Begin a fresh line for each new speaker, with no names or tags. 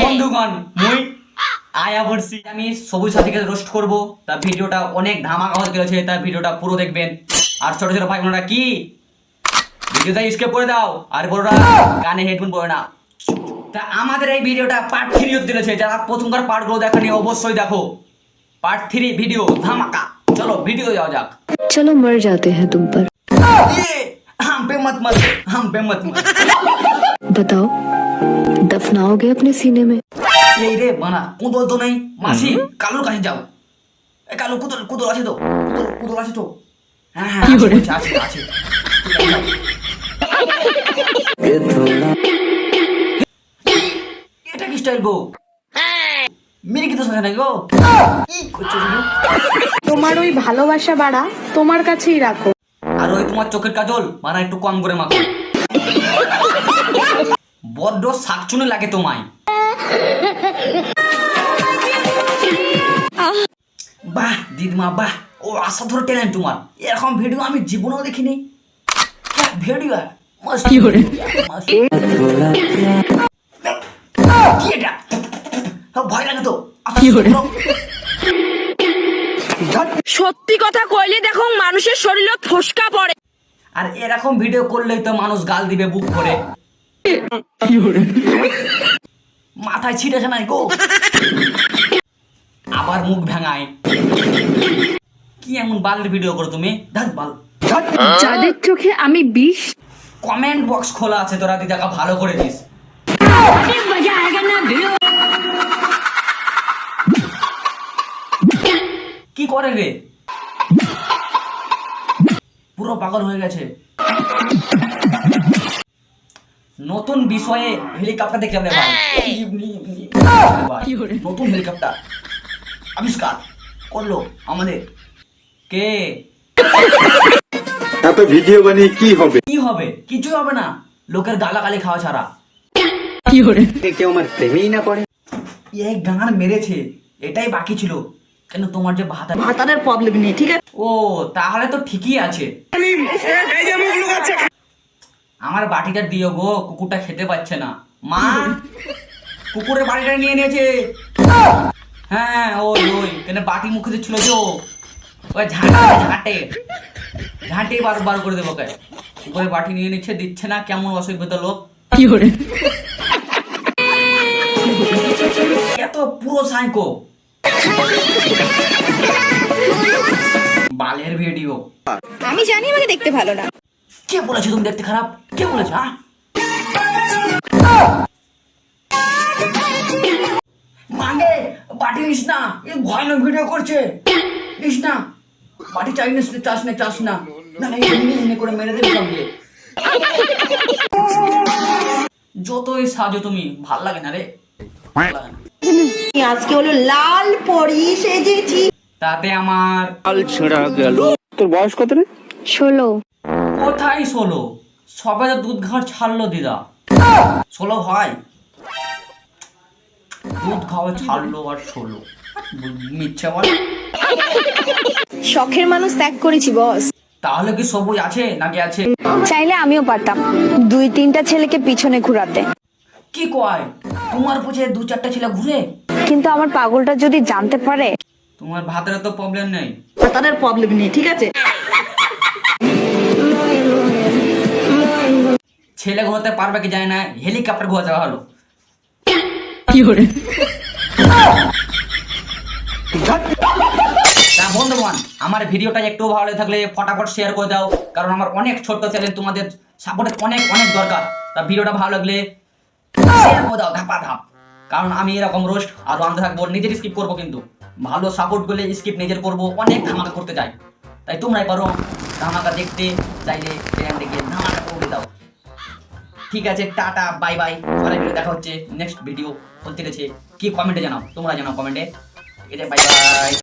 বন্ধুগণ মুই আয়া বলছি আমি সবুজ সাথীকে রোস্ট করব তার ভিডিওটা অনেক ধামাকা হতে চলেছে তার ভিডিওটা পুরো দেখবেন আর ছোট ছোট ভাই বোনেরা কি ভিডিওটা স্কেপ করে দাও আর বড়রা কানে হেডফোন পরে না তা আমাদের এই ভিডিওটা পার্ট থ্রি হতে চলেছে যারা প্রথমকার পার্টগুলো দেখেনি অবশ্যই দেখো পার্ট থ্রি ভিডিও ধামাকা চলো ভিডিও যাওয়া যাক
चलो मर जाते हैं तुम पर
ये हम पे मत मत हम पे मत मत
बताओ दफनाओगे अपने सीने में
এই রে বানা কুদল তো নেই মাসি কালুর কাছে যাও এ কালু কুদল কুদল আছে তো কুদল কুদল আছে তো হ্যাঁ হ্যাঁ আছে, বলছে, আছে আছে তুই যাও। এটা কি স্টাইল গো মেরে কি তো সাথে নাকি গো কি করছো তুমি?
তোমার ওই ভালোবাসা বাড়া তোমার কাছেই রাখো
আর ওই তোমার চোখের কাজল মানা একটু কম করে মাখো বড্ড শাকচুনে লাগে তোমায়। বাহ দিদমা বাহ। ও আশা ধরে ট্যালেন্ট তোমার। এরকম ভিডিও আমি জীবনেও দেখিনি। ভিডিও মস্ত মস্ত। কি এটা? হ্যাঁ, ভয় লাগে তো। কি
সত্যি কথা কইলে দেখো মানুষের শরীরে ফসকা পড়ে।
আর এরকম ভিডিও করলেই তো মানুষ গাল দিবে বুক করে মাথায় ছিটেছে নাই গো। আবার মুখ ভেঙায়। কি এমন বালের ভিডিও করো তুমি? ধাক বাল।
যাদের চোখে আমি বিষ
কমেন্ট বক্স খোলা আছে তোরা দিদাকা ভালো করে দিস। কি করে রে? পুরো পাগল হয়ে গেছে। নতুন বিষয়ে হেলিকপ্টার দেখতে হবে ভাই নতুন হেলিকপ্টার আবিষ্কার করল আমাদের। কে?
এত ভিডিও বানিয়ে কি হবে?
কি হবে? কিছুই হবে না। লোকের গালাগালি খাওয়া ছাড়া।
কেউ আমার প্রেমেই না পড়ে
এই গান মেরেছে। এটাই বাকি ছিল। কেন তোমার যে ভাতা
ভাতারের প্রবলেম নেই ঠিক আছে?
ও তাহলে তো ঠিকই আছে। আমার বাটিটা দিও গো কুকুরটা খেতে পাচ্ছে না। মা কুকুরের বাটিটা নিয়ে নিয়েছে। হ্যাঁ ওই ওই কেন বাটি মুখে দিচ্ছিল যে ও। ওই ঝাঁটে ঝাঁটে ঝাঁটে বার বার করে দেবো কে কুকুরের বাটি নিয়ে নিচ্ছে দিচ্ছে না কেমন অসুবিধা লোক। কি করে? এত পুরো সাইকো বালের ভিডিও
আমি জানি আমাকে দেখতে ভালো না।
কে বলেছে তুমি দেখতে খারাপ? কে বলেছে মাগে বাটি নিস না এ ভয়ানক ভিডিও করছে। নিস না। বাটি চাই না, চাস না চাস না। না না, এমনি এমনি করে মেরে দেবে দিয়ে যতই সাজো তুমি ভালো লাগে না রে।
আজকে হলো লাল পরি সেজেছি।
তাতে আমার তোর বয়স
ষোলো।
কোথায় ষোলো সবে তো দুধ ঘাট ছাড়লো দিদা। ষোলো হয় দুধ খাওয়া ছাড়লো আর ষোলো মিথ্যে বল।
শখের মানুষ ত্যাগ করেছি বস।
তাহলে কি সবুজ আছে নাকি আছে?
চাইলে আমিও পারতাম। দুই তিনটা ছেলেকে পিছনে ঘুরাতে।
কি কয়? তোমার পুছে দু চারটা ছেলে ঘুরে?
কিন্তু আমার পাগলটা যদি জানতে পারে?
তোমার ভাতের তো প্রবলেম নেই।
ভাতারের প্রবলেম নেই ঠিক আছে?
ছেলে ঘুমাতে পারবে কি যায় না হেলিকপ্টার ঘুমাতে ভালো তা বন্ধুগণ আমার ভিডিওটা একটু ভালো লেগে থাকলে ফটাফট শেয়ার করে দাও কারণ আমার অনেক ছোট্ট চ্যানেল তোমাদের সাপোর্টের অনেক অনেক দরকার। তা ভিডিওটা ভালো লাগলে শেয়ার করে দাও ধাপা ধাপ। কারণ আমি এরকম রোস্ট আরও আনতে থাকব নিজের স্কিপ করব কিন্তু। ভালো সাপোর্ট করলে স্কিপ নিজের করব অনেক ধামাকা করতে চাই। তাই তোমরাই পারো ধামাকা দেখতে চাইলে চ্যানেলটা ঠিক আছে, টাটা বাই বাই পরের ভিডিও দেখা হচ্ছে নেক্সট ভিডিও বলতে গেছে, কি কমেন্টে জানাও? তোমরা জানাও কমেন্টে ঠিক আছে বাই বাই